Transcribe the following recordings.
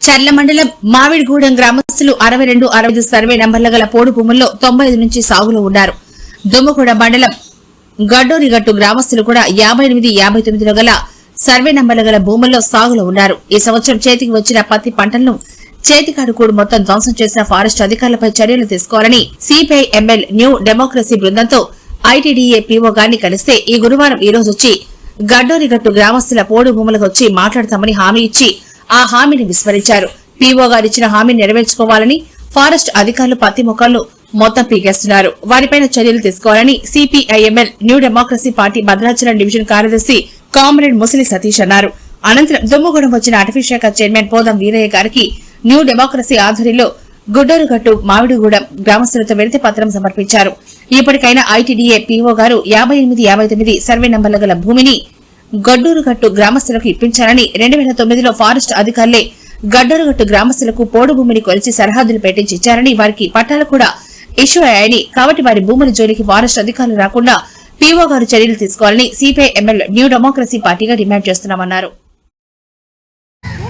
చర్ల మండలం మావిడిగూడెం గ్రామస్తులు అరవై రెండు అరవై ఐదు సర్వే నంబర్ల గల పోడు భూముల్లో తొంభై ఐదు నుంచి సాగులో ఉన్నారు. దుమ్మగూడ మండలం గడ్డోరిగట్టు గ్రామస్తులు కూడా యాభై ఎనిమిది యాభై తొమ్మిదిలో గల సర్వే నంబర్ల గల భూముల్లో సాగులో ఉన్నారు. ఈ సంవత్సరం చేతికి వచ్చిన పత్తి పంటలను చేతికాడు కూడు మొత్తం ధ్వంసం చేసిన ఫారెస్ట్ అధికారులపై చర్యలు తీసుకోవాలని సిపిఐ ఎంఎల్ న్యూ డెమోక్రసీ బృందంతో ఐటీడీఏ పీఓ గారిని కలిస్తే ఈ గురువారం ఈ రోజు వచ్చి గడ్డోరిగట్టు గ్రామస్తుల పోడు భూములకు వచ్చి మాట్లాడతామని హామీ ఇచ్చి ఆ హామీని విస్మరించారు. పీఓ గారిచ్చిన ఇచ్చిన నెరవేర్చుకోవాలని ఫారెస్ట్ అధికారులు పత్తి మొక్కలను మొత్తం పీకేస్తున్నారు. వారిపైన చర్యలు తీసుకోవాలని CPI ML new democracy party Bhadrachalam division కార్యదర్శి కామ్రేడ్ ముసలి సతీష్ అన్నారు. అనంతరం దుమ్ముగూడెం వచ్చిన అటవీ శాఖ చైర్మన్ పోదం వీరయ్య గారికి న్యూ డెమోక్రసీ ఆధ్వర్యంలో గుడ్డరుగట్టు మామిడిగూడెం గ్రామస్తులతో వినతి పత్రం సమర్పించారు. ఇప్పటికైనా ఐటీడీఏ పీఓ గారు యాభై ఎనిమిది యాభై తొమ్మిది సర్వే నంబర్ల గల భూమిని గడ్డూరుగట్టు గ్రామస్తులకు ఇప్పించాలని రెండు వేల తొమ్మిదిలో ఫారెస్ట్ అధికారులే గడ్డూరుగట్టు గ్రామస్తులకు పోడు భూమిని కొలిచి సరిహద్దులు పెట్టించిచ్చారని వారికి పట్టాలు కూడా ఇష్యూ అయ్యాయని కాబట్టి వారి భూముల జోలికి ఫారెస్ట్ అధికారులు రాకుండా పీఓ గారు చర్యలు తీసుకోవాలని సిపిఐ ఎమ్మెల్యే న్యూ డెమోక్రసీ పార్టీగా డిమాండ్ చేస్తున్నామన్నారు. న్యూ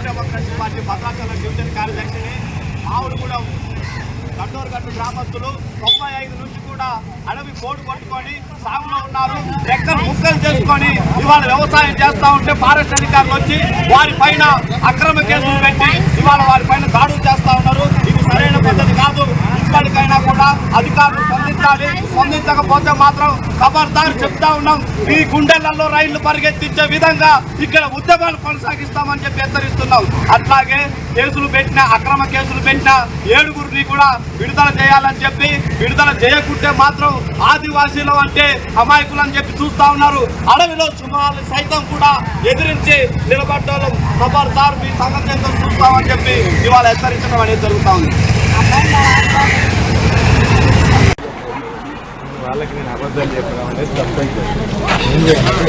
గడ్డోరుగట్టు గ్రామస్తులు తొంభై ఐదు నుంచి కూడా అడవి పోటు కొట్టుకొని సాగులో ఉన్నారు. రెక్కలు ముక్కలు చేసుకొని ఇవాళ వ్యవసాయం చేస్తా ఉంటే ఫారెస్ట్ అధికారులు వచ్చి వారి పైన అక్రమ కేసులు పెట్టి ఇవాళ వారి పైన దాడులు చేస్తా ఉన్నారు. ఇది సరైన పద్ధతి కాదు. ఇప్పటికైనా కూడా అధికారులు స్పందించాలి స్పందించకపోతే మాత్రం ఖబర్దారు చెప్తా ఉన్నాం. ఈ గుండెలలో రైళ్ళు పరిగెత్తించే విధంగా ఇక్కడ ఉద్యమాలు కొనసాగిస్తామని చెప్పి హెచ్చరిస్తున్నాం. అట్లాగే కేసులు పెట్టిన అక్రమ కేసులు పెట్టిన ఏడుగురిని కూడా విడుదల చేయాలని చెప్పి విడుదల చేయకుంటే మాత్రం ఆదివాసీలు అంటే అమాయకులు అని చెప్పి చూస్తా ఉన్నారు. అడవిలో సింహాలు సైతం కూడా ఎదిరించి నిలబడ్డారు. ఖబర్దారు మీ సంగతి చూస్తామని చెప్పి ఇవాళ హెచ్చరించడం అనేది జరుగుతూ ఉంది. అబద్ధాలు చెప్పడం అనేది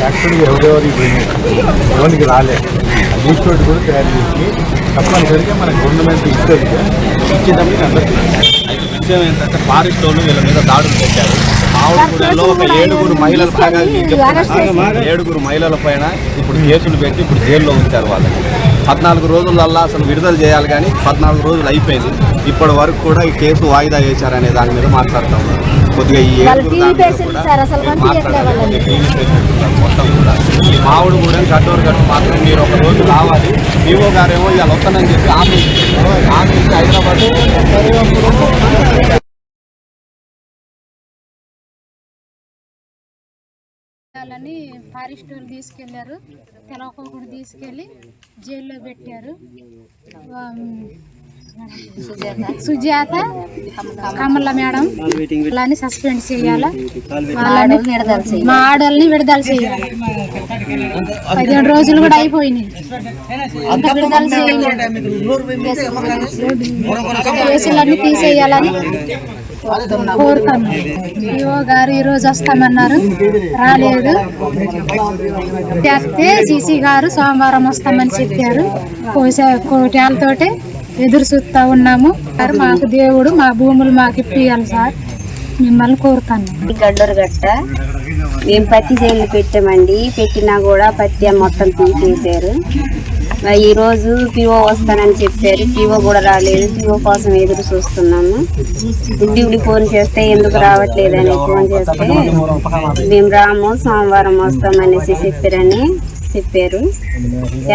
యాక్చువల్గా ఎవరెవరికి పోయినాయి ఎవరికి రాలే. లీస్ట్ రోడ్ కూడా తయారు చేసి తప్పనిసరిగా మన గవర్నమెంట్ ఇస్తుంది ఇచ్చేటప్పుడు అందరికీ అయితే విషయం ఏంటంటే ఫారెస్ట్ వాళ్ళు వీళ్ళ మీద దాడులు పెట్టారు మామిడిగూడెంలో ఒక ఏడుగురు మహిళల పైన ఏడుగురు మహిళల పైన ఇప్పుడు కేసులు పెట్టి ఇప్పుడు జైల్లో ఉంచారు వాళ్ళని. పద్నాలుగు రోజులల్లా అసలు విడుదల చేయాలి కానీ పద్నాలుగు రోజులు అయిపోయింది. ఇప్పటి వరకు కూడా ఈ కేసు వాయిదా వేశారనే దాని మీద మాట్లాడుతూ ఉన్నారు. కొద్దిగా ఈ మీద కూడా కట్టూరు గట్టు మాత్రం మీరు ఒక రోజు రావాలి. వివో గారేమో ఇవాళ వస్తానని చెప్పి ఆమె ఆమె హైదరాబాద్. వాళ్ళని ఫారెస్ట్ వాళ్ళు తీసుకెళ్ళారు తెలవకుండా తీసుకెళ్ళి జైల్లో పెట్టారు. సుజాత. కమల మేడం వాళ్ళని సస్పెండ్ చేయాలి? మా ఆడవాళ్ళని విడుదల చేయాలి? పదిహేను రోజులు కూడా అయిపోయినాయి. విడుదల చేయాలి. కేసులన్నీ తీసేయాలని కోరుతాను ఈఓ గారు ఈ రోజు వస్తామన్నారు. రాలేదు. చేస్తే సీసీ గారు సోమవారం వస్తామని చెప్పారు. కోటాలతోటే ఎదురు చూస్తా ఉన్నాము. సార్ మాకు దేవుడు మా భూములు మాకు ఇప్పియాలి సార్. మిమ్మల్ని కోరుతాను. గడ్డరు గట్ట. మేము పత్తి చేనులు పెట్టామండి. పెట్టినా కూడా పత్తి మొత్తం తీసేశారు ఈరోజు ఈ పిఓ వస్తానని చెప్పారు. పిఓ కూడా రాలేదు. పిఓ కోసం ఎదురు చూస్తున్నాము. డ్యూటీ ఫోన్ చేస్తే ఎందుకు రావట్లేదని ఫోన్ చేస్తే మేము రాము సోమవారం వస్తామనేసి చెప్పారని. చెప్పారు.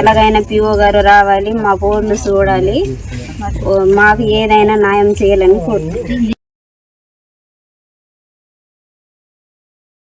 ఎలాగైనా పిఓ గారు రావాలి మా బోర్లు చూడాలి. మాకు ఏదైనా న్యాయం చేయాలని కోరుతున్నాం